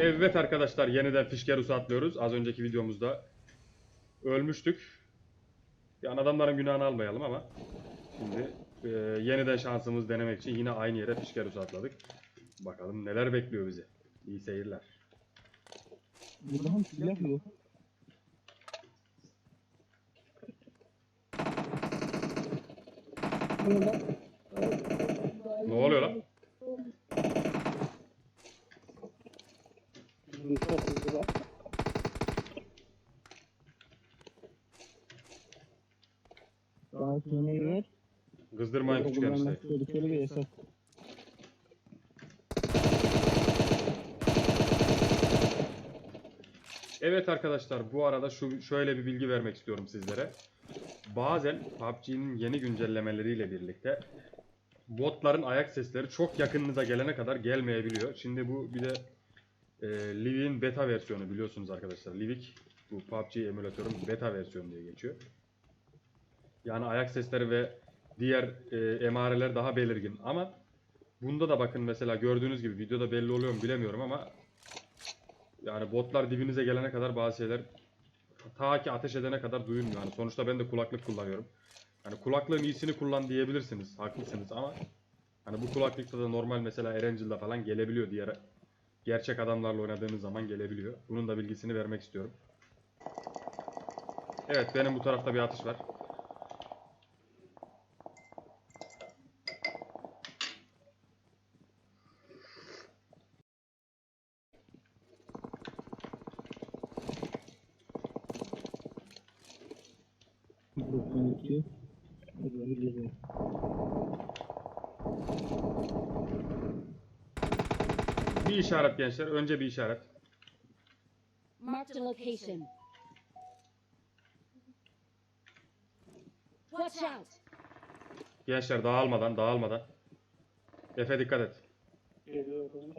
Evet arkadaşlar yeniden Fişkerus'u atlıyoruz. Az önceki videomuzda ölmüştük. Yani adamların günahını almayalım ama şimdi e, yeniden şansımız denemek için yine aynı yere Fişkerus'u atladık. Bakalım neler bekliyor bizi. İyi seyirler. Ne oluyor lan? Çok hızlı bak. Daha sonra yer. Kızdırmayın küçük enişteyi. Tehlikeli bir yasak. Evet arkadaşlar bu arada şu şöyle bir bilgi vermek istiyorum sizlere. Bazen PUBG'nin yeni güncellemeleriyle birlikte botların ayak sesleri çok yakınınıza gelene kadar gelmeyebiliyor. Şimdi bu bir de e, Livik'in beta versiyonu biliyorsunuz arkadaşlar. Livik bu PUBG emülatörün beta versiyonu diye geçiyor. Yani ayak sesleri ve diğer e, emareler daha belirgin ama bunda da bakın mesela gördüğünüz gibi videoda belli oluyor mu bilemiyorum ama yani botlar dibinize gelene kadar bazı şeyler ta ki ateş edene kadar duyulmuyor. Yani sonuçta ben de kulaklık kullanıyorum. Yani kulaklığın iyisini kullan diyebilirsiniz. Haklısınız ama hani bu kulaklıkta da normal mesela Erangel'da falan gelebiliyor diğer gerçek adamlarla oynadığınız zaman gelebiliyor. Bunun da bilgisini vermek istiyorum. Evet benim bu tarafta bir atış var. Bir. İşaret gençler. Önce bir işaret. Marked a location. Watch out! Gençler dağılmadan dağılmadan. Efe dikkat et. Geliyorum.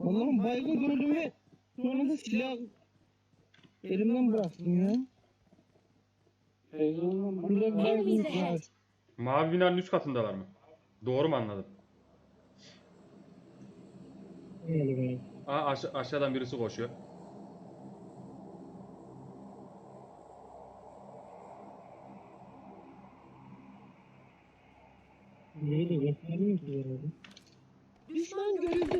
Allah'ım baygın gördüm ve sonra da silah elimden bıraktım ya. Burada Enemies var. ahead! Mavi binanın üst katındalar mı? Doğru mu anladım? Galiba. Aa aşa- aşağıdan birisi koşuyor. Neyi de göstermiyor ki herhalde. Düşman görüldü.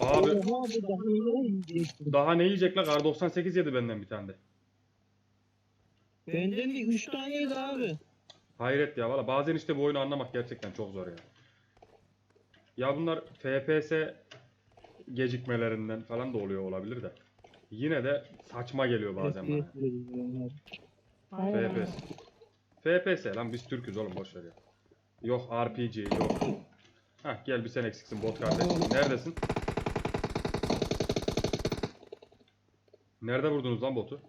Abi Oha bu daha iyi yiyecektim. daha ne yiyecek la? Kar 98 yedi benden bir tane de. Benden de 3 tane yedi abi. Hayret ya valla bazen işte bu oyunu anlamak gerçekten çok zor ya. Ya bunlar FPS gecikmelerinden falan da oluyor olabilir de. Yine de saçma geliyor bazen bana. FPS. FPS lan biz Türk'üz oğlum boş ver ya. Yok RPG yok. Hah gel bir sen eksiksin bot kardeş. Neredesin? Nerede vurdunuz lan botu?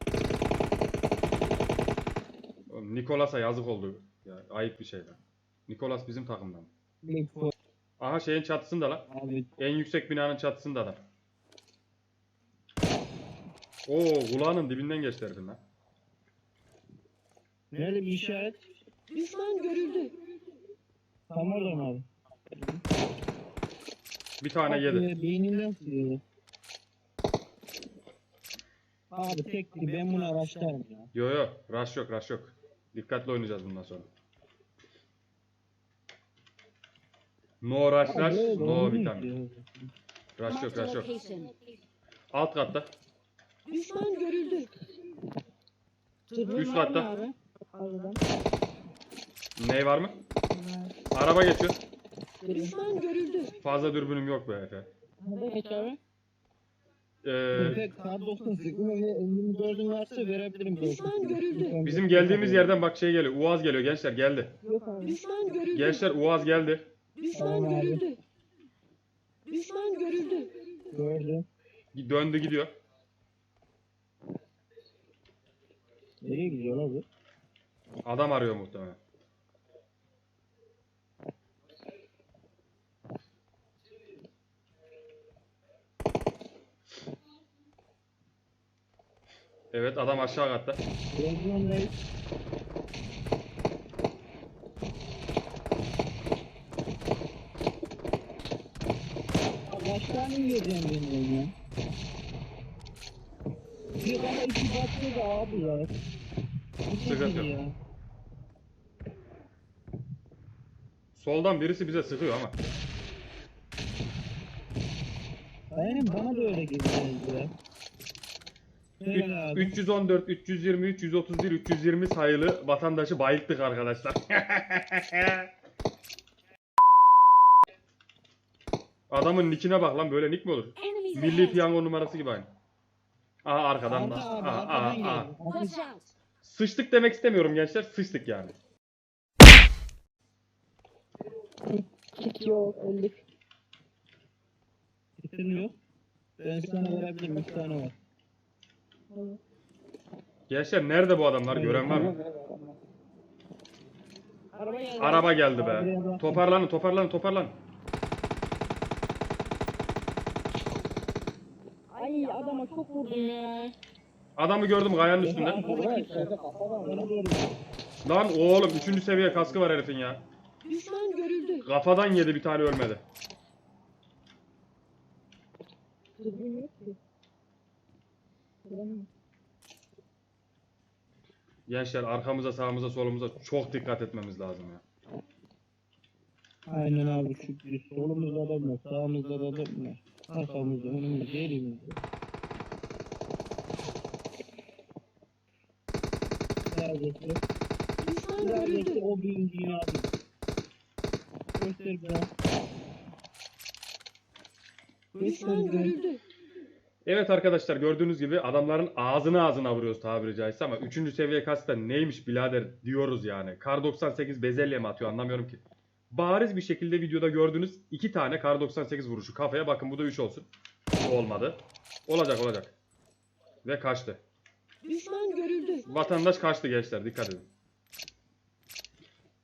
Oğlum, Nikolas'a yazık oldu. Ya ayıp bir şey lan. Nikolas bizim takımdan. Aha şeyin çatısında lan. abi. En yüksek binanın çatısında adam. Oo kulağının dibinden geçti herifin lan. Nerede bir işaret? Düşman görüldü. Tam oradan abi. Bir tane yedi. Abi, Beyninden siliyor. Abi tek ben bunu araçlarım ya. Yo yo rush yok rush yok. Dikkatli oynayacağız bundan sonra. No rush rush, no vitamin. Rush yok rush yok. Alt katta. Düşman görüldü. Üst katta. Ney var mı? Araba geçiyor. Düşman görüldü. Fazla dürbünüm yok be Efe. Geç abi? Ee, Efe kar 98 ve 24'ün varsa verebilirim. Düşman görüldü. bizim geldiğimiz yerden bak şey geliyor. Uaz geliyor gençler geldi. Yok abi. Düşman görüldü. Gençler Uaz geldi. Düşman görüldü. Düşman görüldü. Gördüm. Döndü gidiyor. Nereye gidiyor abi? Adam arıyor muhtemelen. Evet adam aşağı katta. Baştan mı yiyeceğim beni ya? Bir bana iki baktı da abi ya. Şey Sıkıntı yok. Soldan birisi bize sıkıyor ama. Aynen bana da öyle geliyor ya. Söyle abi. 314, 320, 331, 320 sayılı vatandaşı bayılttık arkadaşlar. Adamın nickine bak lan böyle nick mi olur? Enemies Milli ahead. piyango numarası gibi aynı. Aha arkadan Arka da. abi, Aha, arkadan aha, geliyor. aha. Watch out. Sıçtık demek istemiyorum gençler. Sıçtık yani. Kit yok, öldük. Kitin yok. Ben sana verebilirim, üç tane var. Gençler nerede bu adamlar? Gören var mı? Araba geldi. Araba geldi be. Toparlanın, toparlanın, toparlanın. Ay adama çok vurdum ya. Adamı gördüm kayanın üstünde. Lan oğlum 3. seviye kaskı var herifin ya. Düşman görüldü. Kafadan yedi bir tane ölmedi. Gençler arkamıza sağımıza solumuza çok dikkat etmemiz lazım ya. Aynen abi çünkü solumuzda adam var, sağımızda da adam var. Arkamızda, önümüzde, elimizde. Neredeyse, Düşman neredeyse görüldü. o birinciyi aldım. Göster bana. Düşman görüldü. Evet arkadaşlar gördüğünüz gibi adamların ağzını ağzına vuruyoruz tabiri caizse ama 3. seviye kaskta neymiş birader diyoruz yani. Kar 98 bezelye mi atıyor anlamıyorum ki. Bariz bir şekilde videoda gördüğünüz iki tane Kar 98 vuruşu kafaya bakın bu da 3 olsun. Olmadı. Olacak olacak. Ve kaçtı. Düşman görüldü. Vatandaş kaçtı gençler dikkat edin.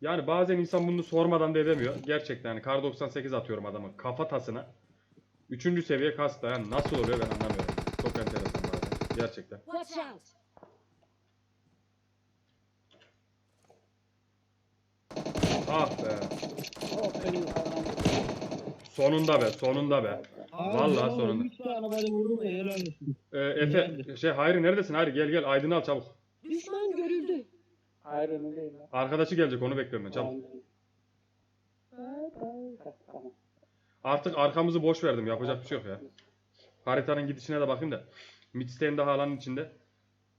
Yani bazen insan bunu sormadan da edemiyor. Gerçekten yani kar 98 atıyorum adamın kafatasına. Üçüncü seviye kasta yani nasıl oluyor ben anlamıyorum. Çok enteresan bazen. Gerçekten. Watch out. Ah be. Sonunda be sonunda be. Vallahi sonunda. Üç tane bana vurdum da helal olsun. Ee, Efe şey Hayri neredesin Hayri gel gel Aydın'ı al çabuk. Düşman görüldü. Hayır lan. Arkadaşı gelecek onu bekliyorum ben çabuk. Artık arkamızı boş verdim yapacak bir şey yok ya. Haritanın gidişine de bakayım da. Midstay'in daha alanın içinde.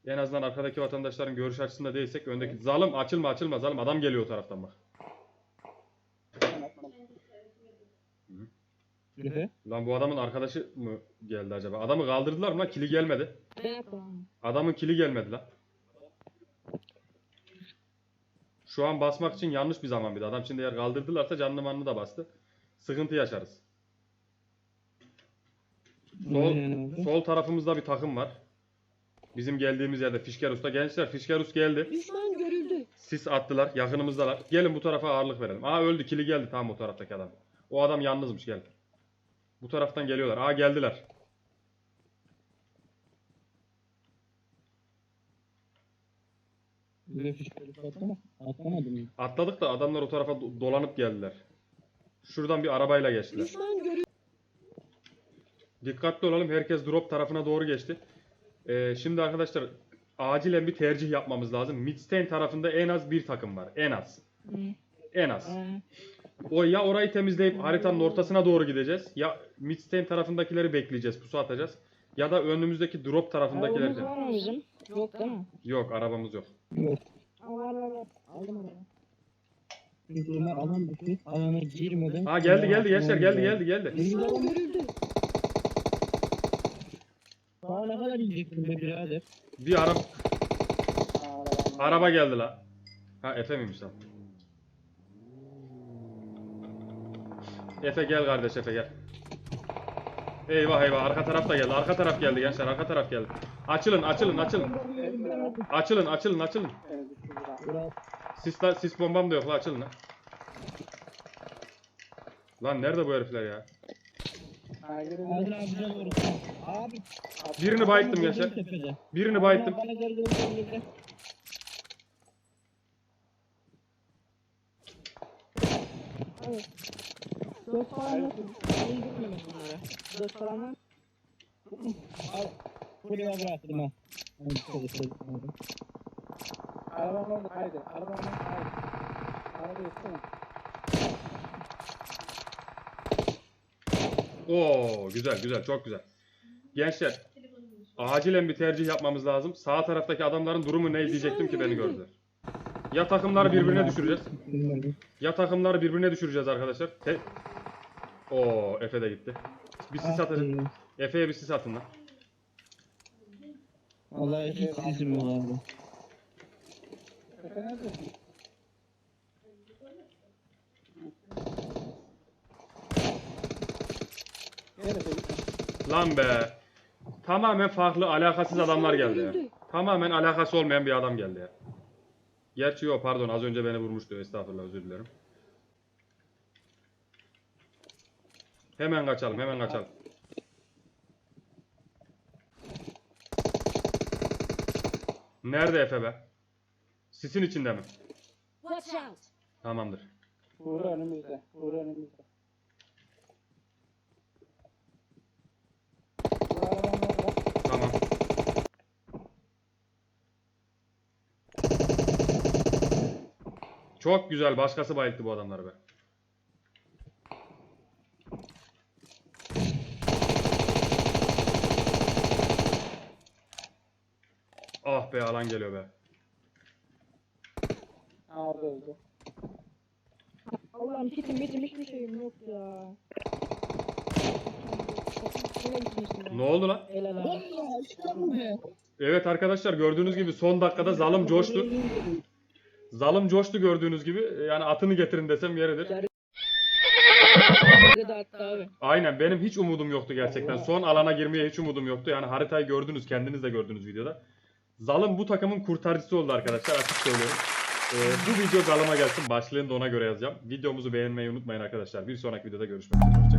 En azından arkadaki vatandaşların görüş açısında değilsek öndeki zalim açılma açılma zalim adam geliyor o taraftan bak. Lan bu adamın arkadaşı mı geldi acaba? Adamı kaldırdılar mı lan? Kili gelmedi. Adamın kili gelmedi lan. Şu an basmak için yanlış bir zaman bir de. Adam şimdi eğer kaldırdılarsa canlı manlı da bastı. Sıkıntı yaşarız. Sol, sol tarafımızda bir takım var. Bizim geldiğimiz yerde Fişkerus'ta. Gençler Fişkerus geldi. Düşman görüldü. Sis attılar. Yakınımızdalar. Gelin bu tarafa ağırlık verelim. Aa öldü. Kili geldi. Tamam o taraftaki adam. O adam yalnızmış. Gel. Bu taraftan geliyorlar. Aa geldiler. Atlamadım. Atladık da adamlar o tarafa do- dolanıp geldiler. Şuradan bir arabayla geçtiler. Dikkatli olalım. Herkes drop tarafına doğru geçti. Ee, şimdi arkadaşlar acilen bir tercih yapmamız lazım. Midstein tarafında en az bir takım var. En az. En az. O ya orayı temizleyip haritanın ortasına doğru gideceğiz. Ya Midstein tarafındakileri bekleyeceğiz. Pusu atacağız. Ya da önümüzdeki drop tarafındakileri. Arabamız var mı bizim? Yok değil mi? Yok arabamız yok. Aldım araba. Çünkü onlar alan dışı alana girmeden. Ha geldi geldi gençler geldi geldi geldi. Daha ne kadar yiyecektin be birader? Bir araba araba geldi la. Ha Efe miymiş lan? Efe gel kardeş Efe gel. Eyvah eyvah arka taraf da geldi. Arka taraf geldi gençler. Arka taraf geldi. Açılın açılın açılın. Açılın açılın açılın. Biraz Sis, sis bombam da yok la açılın lan. Lan nerede bu herifler ya? Adil abi bize doğru. Abi. Birini bayıttım gençler. Birini bayıttım. Bana gel gel gel gel. Dört falan. Ben bunları. Dört falan var. Al. Buraya bıraktım ha. Hadi çalışalım. Hadi. Arabam oldu haydi. Arabam oldu haydi. Araba yetsene. Oo güzel güzel çok güzel. Gençler acilen bir tercih yapmamız lazım. Sağ taraftaki adamların durumu ne diyecektim ki beni gördüler. Ya takımları birbirine düşüreceğiz. Ya takımları birbirine düşüreceğiz arkadaşlar. Te Oo Efe de gitti. Bir sis atın. Efe'ye bir sis atın lan. Vallahi hiç yok abi. Efe neredesin? Gel Efe git. Lan be. Tamamen farklı alakasız adamlar geldi ya. Tamamen alakası olmayan bir adam geldi ya. Gerçi yok pardon az önce beni vurmuştu. Estağfurullah özür dilerim. Hemen kaçalım hemen kaçalım. Nerede Efe be? Sisin içinde mi? Watch out. Tamamdır. Uğur önümüzde. Uğur önümüzde. Tamam. Çok güzel. Başkası bayılttı bu adamları be. Ah be alan geliyor be. Orada öldü. Allah'ım kitim bitim hiçbir şeyim yok ya. Ne oldu lan? Helal abi. Evet arkadaşlar gördüğünüz gibi son dakikada zalım coştu. Zalım coştu gördüğünüz gibi. Yani atını getirin desem yeridir. Aynen benim hiç umudum yoktu gerçekten. Son alana girmeye hiç umudum yoktu. Yani haritayı gördünüz kendiniz de gördünüz videoda. Zalım bu takımın kurtarıcısı oldu arkadaşlar açık söylüyorum. Ee, bu video zalıma gelsin başlığını da ona göre yazacağım. Videomuzu beğenmeyi unutmayın arkadaşlar. Bir sonraki videoda görüşmek üzere.